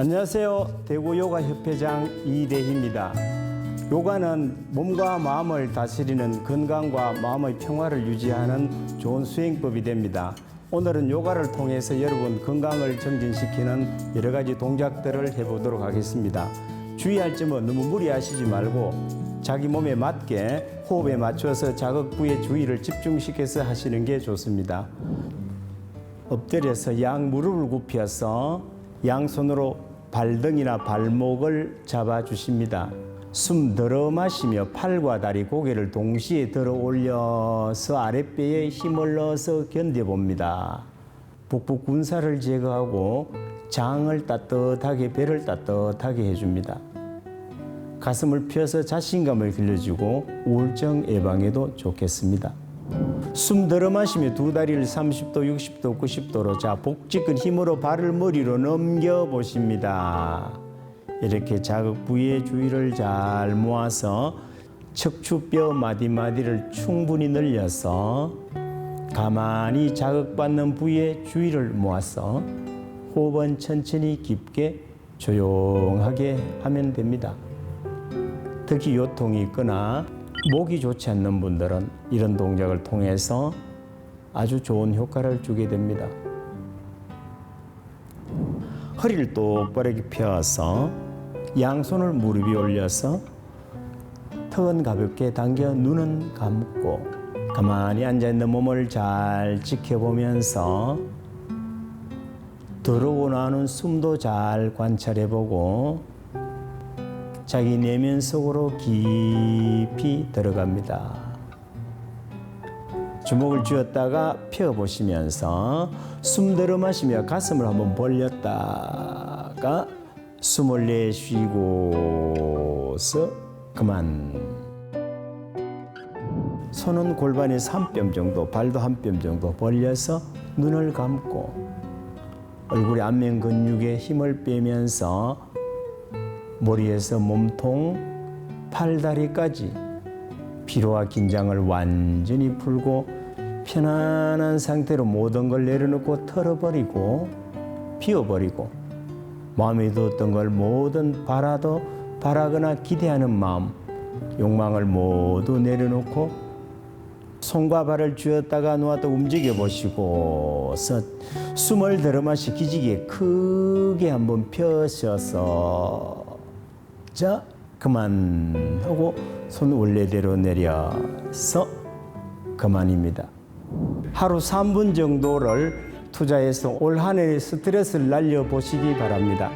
안녕하세요. 대구 요가 협회장 이대희입니다. 요가는 몸과 마음을 다스리는 건강과 마음의 평화를 유지하는 좋은 수행법이 됩니다. 오늘은 요가를 통해서 여러분 건강을 정진시키는 여러 가지 동작들을 해보도록 하겠습니다. 주의할 점은 너무 무리하시지 말고 자기 몸에 맞게 호흡에 맞춰서 자극 부에 주의를 집중시켜서 하시는 게 좋습니다. 엎드려서 양 무릎을 굽혀서 양손으로 발등이나 발목을 잡아 주십니다. 숨 들어 마시며 팔과 다리 고개를 동시에 들어 올려서 아랫배에 힘을 넣어서 견뎌 봅니다. 북부 군살을 제거하고 장을 따뜻하게 배를 따뜻하게 해줍니다. 가슴을 펴서 자신감을 길러주고 우울증 예방에도 좋겠습니다. 숨 들어 마시며 두 다리를 30도, 60도, 90도로 자 복직근 힘으로 발을 머리로 넘겨 보십니다. 이렇게 자극 부위의 주위를 잘 모아서 척추뼈 마디마디를 충분히 늘려서 가만히 자극받는 부위의 주위를 모아서 호흡은 천천히 깊게 조용하게 하면 됩니다. 특히 요통이 있거나 목이 좋지 않는 분들은 이런 동작을 통해서 아주 좋은 효과를 주게 됩니다. 허리를 똑바르게 펴서 양손을 무릎 위에 올려서 턱은 가볍게 당겨 눈은 감고 가만히 앉아 있는 몸을 잘 지켜보면서 들어오고 나오는 숨도 잘 관찰해 보고 자기 내면 속으로 깊이 들어갑니다. 주먹을 쥐었다가 펴 보시면서 숨 들어 마시며 가슴을 한번 벌렸다가 숨을 내쉬고서 그만. 손은 골반에 3뼘 정도, 발도 한 뼘 정도 벌려서 눈을 감고 얼굴의 안면 근육에 힘을 빼면서 머리에서 몸통, 팔다리까지 피로와 긴장을 완전히 풀고 편안한 상태로 모든 걸 내려놓고 털어버리고 비워버리고 마음에 두었던 걸 모든 바라도 바라거나 기대하는 마음 욕망을 모두 내려놓고 손과 발을 쥐었다가 놓았다 움직여 보시고서 숨을 들어 마시 기지개 크게 한번 펴셔서 자 그만 하고 손 원래대로 내려서 그만입니다. 하루 3분 정도를 투자해서 올 한해 스트레스를 날려 보시기 바랍니다.